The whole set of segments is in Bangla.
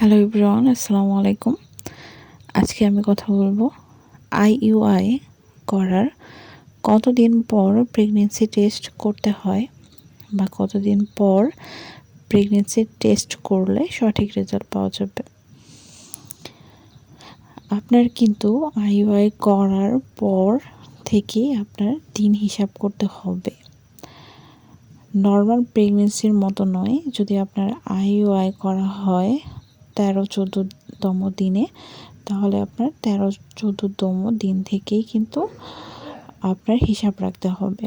হ্যালো ইব্রান আসসালামু আলাইকুম। আজকে আমি কথা বলব আইইউআই করার কতদিন পর প্রেগনেন্সি টেস্ট করতে হয় বা কতদিন পর প্রেগনেন্সি টেস্ট করলে সঠিক রেজাল্ট পাওয়া যাবে। আপনার কিন্তু আইইউআই করার পর থেকে আপনার দিন হিসাব করতে হবে। নর্মাল প্রেগনেন্সির মতো নয়, যদি আপনার আইইউআই করা হয় তেরো চোদ্দোতম দিনে, তাহলে আপনার তেরো চোদ্দোতম দিন থেকেই কিন্তু আপনার হিসাব রাখতে হবে।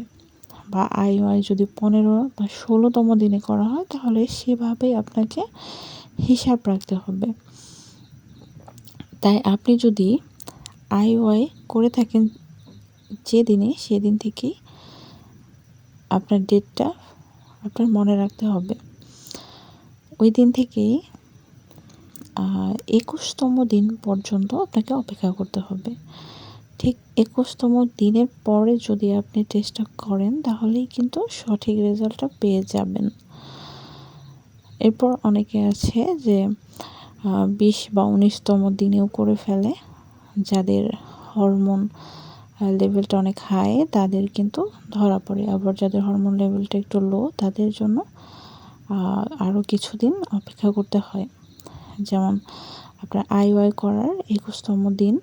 বা আইওয়াই যদি পনেরো বা ষোলোতম দিনে করা হয়, তাহলে সেভাবেই আপনাকে হিসাব রাখতে হবে। তাই আপনি যদি আইওয়াই করে থাকেন যে দিনে, সেদিন থেকেই আপনার ডেটটা আপনার মনে রাখতে হবে। ওই দিন থেকেই একুশতম দিন পর্যন্ত আপনাকে অপেক্ষা করতে হবে। ঠিক একুশতম দিনের পরে যদি আপনি টেস্টটা করেন, তাহলেই কিন্তু সঠিক রেজাল্টটা পেয়ে যাবেন। এরপর অনেকে আছে যে বিশ বা উনিশতম দিনেও করে ফেলে। যাদের হরমোন লেভেলটা অনেক হাই তাদের কিন্তু ধরা পড়ে। আবার যাদের হরমোন লেভেলটা একটু লো তাদের জন্য আরও কিছুদিন অপেক্ষা করতে হয়। যেমন আপনার আই ওয়াই করার একুশতম দিন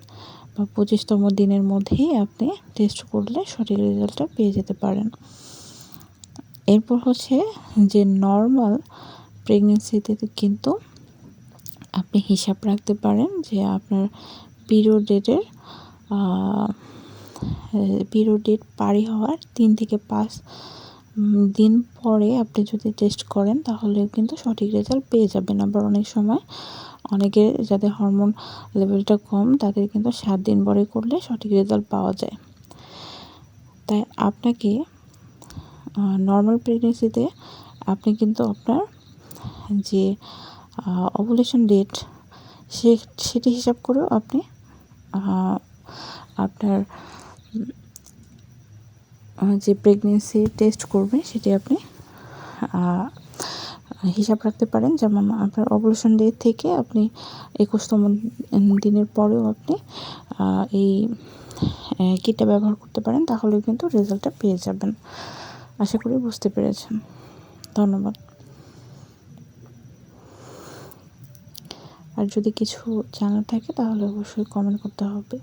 বা পঁচিশতম দিনের মধ্যেই আপনি টেস্ট করলে সঠিক রেজাল্টটা পেয়ে যেতে পারেন। এরপর হচ্ছে যে নর্মাল প্রেগনেন্সিতে কিন্তু আপনি হিসাব রাখতে পারেন যে আপনার পিরিয়ড ডেটের পিরিয়ড ডেট পারি হওয়ার তিন থেকে পাঁচ দিন পরে আপনি যদি টেস্ট করেন, তাহলেও কিন্তু সঠিক রেজাল্ট পেয়ে যাবেন। আবার অনেক সময় অনেকে যাদের হরমোন লেভেলটা কম, তাদের কিন্তু সাত দিন পরে করলে সঠিক রেজাল্ট পাওয়া যায়। তাই আপনাকে নর্মাল প্রেগনেন্সিতে আপনি কিন্তু আপনার যে অভুলেশন ডেট সে, সেটি হিসাব করেও আপনি আপনার যে প্রেগনেন্সি টেস্ট করবে সেটি আপনি হিসাব রাখতে পারেন। যেমন আপনার অপারেশন ডে থেকে আপনি একুশতম দিনের পরেও আপনি এই কিটটা ব্যবহার করতে পারেন তাহলে কিন্তু রেজাল্টটা পেয়ে যাবেন। আশা করি বুঝতে পেরেছেন। ধন্যবাদ। আর যদি কিছু জানার থাকে, তাহলে অবশ্যই কমেন্ট করতে হবে।